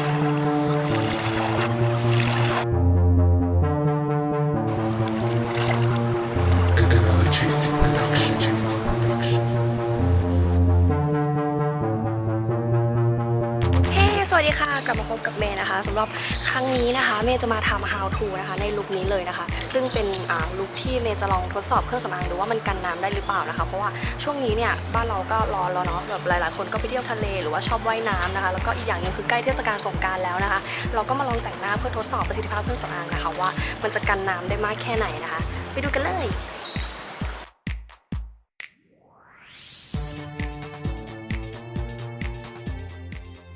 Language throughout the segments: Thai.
Thank you. ดีค่ะ กลับมาพบกับเมย์นะคะสำหรับครั้งนี้นะคะ เมย์จะมาทำ how to นะคะ ในลุคนี้เลยนะคะ ซึ่งเป็นลุคที่เมย์จะลองทดสอบเครื่องสำอางดูว่ามันกันน้ำได้หรือเปล่านะคะ เพราะว่าช่วงนี้เนี่ยบ้านเราก็ร้อนแล้วเนาะแบบหลายๆ คนก็ไปเที่ยวทะเลหรือว่าชอบว่ายน้ำนะคะ แล้วก็อีกอย่างหนึงคือใกล้เทศกาลสงกรารแล้วนะคะ เราก็มาลองแต่งหน้าเพื่อทดสอบประสิทธิภาพเครื่องสำอางนะคะว่ามันจะกันน้ำได้มากแค่ไหนนะคะ ไปดูกันเลย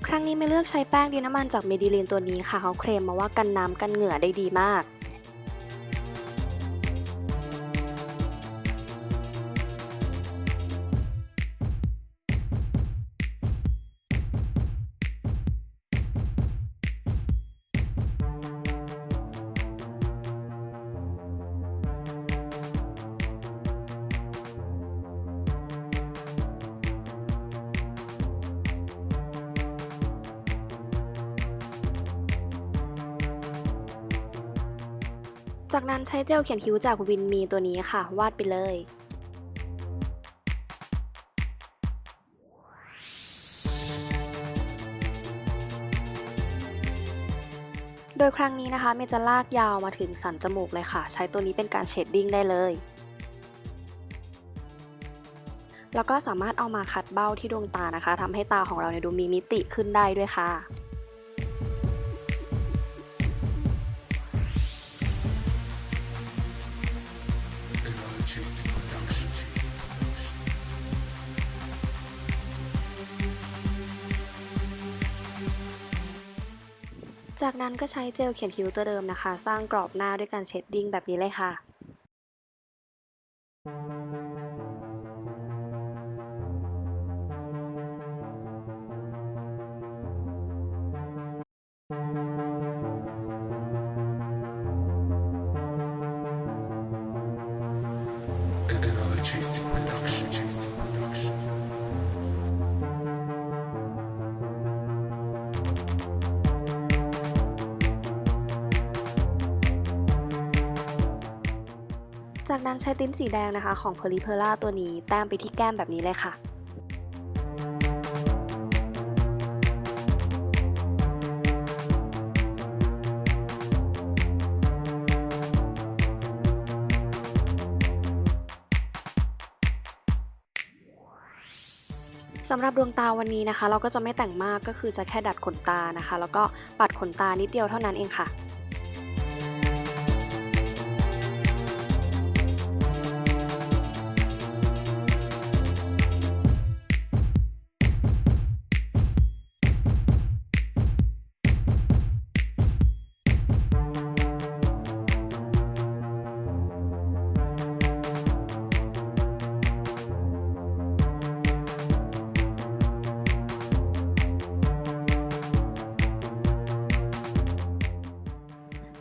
ครั้งนี้ไม่เลือกใช้แป้งดีนน้ำมันจากเมดิลีนตัวนี้ค่ะ เขาเคลมมาว่ากันน้ำกันเหงื่อได้ดีมาก จากนั้นใช้เจลเขียนคิ้วจากวินมีตัวนี้ค่ะ วาดไปเลย โดยครั้งนี้นะคะเมจะลากยาวมาถึงสันจมูกเลยค่ะ ใช้ตัวนี้เป็นการเชดดิ้งได้เลยแล้วก็สามารถเอามาคัดเบ้าที่ดวงตานะคะทำให้ตาของเราเนี่ยดูมีมิติขึ้นได้ด้วยค่ะ Artist production. จากนั้นก็ใช้เจลเขียนคิ้วตัวเดิมนะคะ สร้างกรอบหน้าด้วยการเชดดิ้งแบบนี้เลยค่ะ จากนั้นใช้ติ้นสีแดงนะคะ ของเพอริเพล่าตัวนี้แต้มไปที่แก้มแบบนี้เลยค่ะ สำหรับดวงตาวันนี้นะคะ เราก็จะไม่แต่งมากก็คือจะแค่ดัดขนตานะคะ แล้วก็ปัดขนตานิดเดียวเท่านั้นเองค่ะ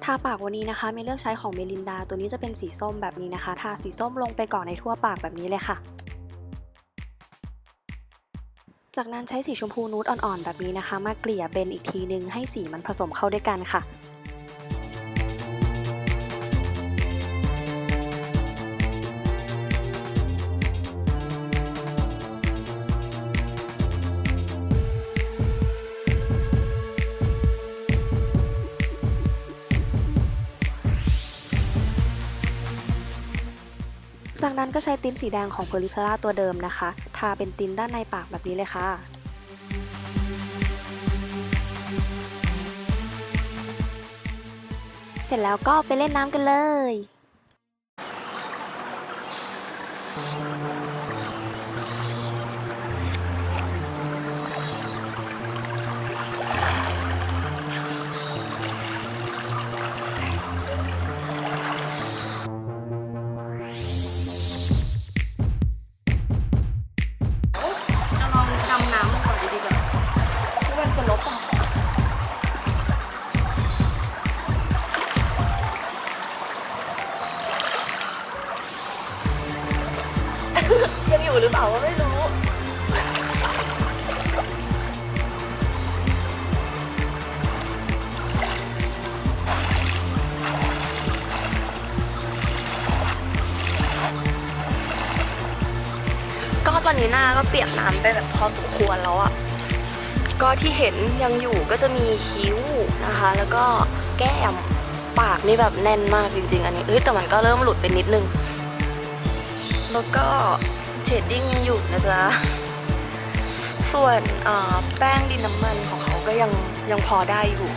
ทาปากวันนี้นะคะเมย์เลือกใช้ของเมลินดา ตัวนี้จะเป็นสีส้มแบบนี้นะคะ ทาสีส้มลงไปก่อนในทั่วปากแบบนี้เลยค่ะ จากนั้นใช้สีชมพูนูดอ่อนๆแบบนี้นะคะ มาเกลี่ยเบนอีกทีนึงให้สีมันผสมเข้าด้วยกันค่ะ จากนั้นก็ใช้ติ้นสีแดงของโพลิเพล่าตัวเดิมนะคะ ทาเป็นติ้นด้านในปากแบบนี้เลยค่ะเสร็จแล้วก็ไปเล่นน้ำกันเลย ยังอยู่หรือเปล่าก็ไม่รู้ ก็ตอนนี้หน้าก็เปียกน้ำไปแบบพอสมควรแล้วอะก็ที่เห็นยังอยู่ก็จะมีคิ้วนะคะ แล้วก็แก้มปากนี่แบบแน่นมากจริงๆ อันนี้เอ้ยแต่มันก็เริ่มหลุดไปนิดนึง แล้วก็เชดดิ้งยังอยู่นะจ๊ะ ส่วนแป้งดินน้ำมันของเขาก็ยังยังพอได้อยู่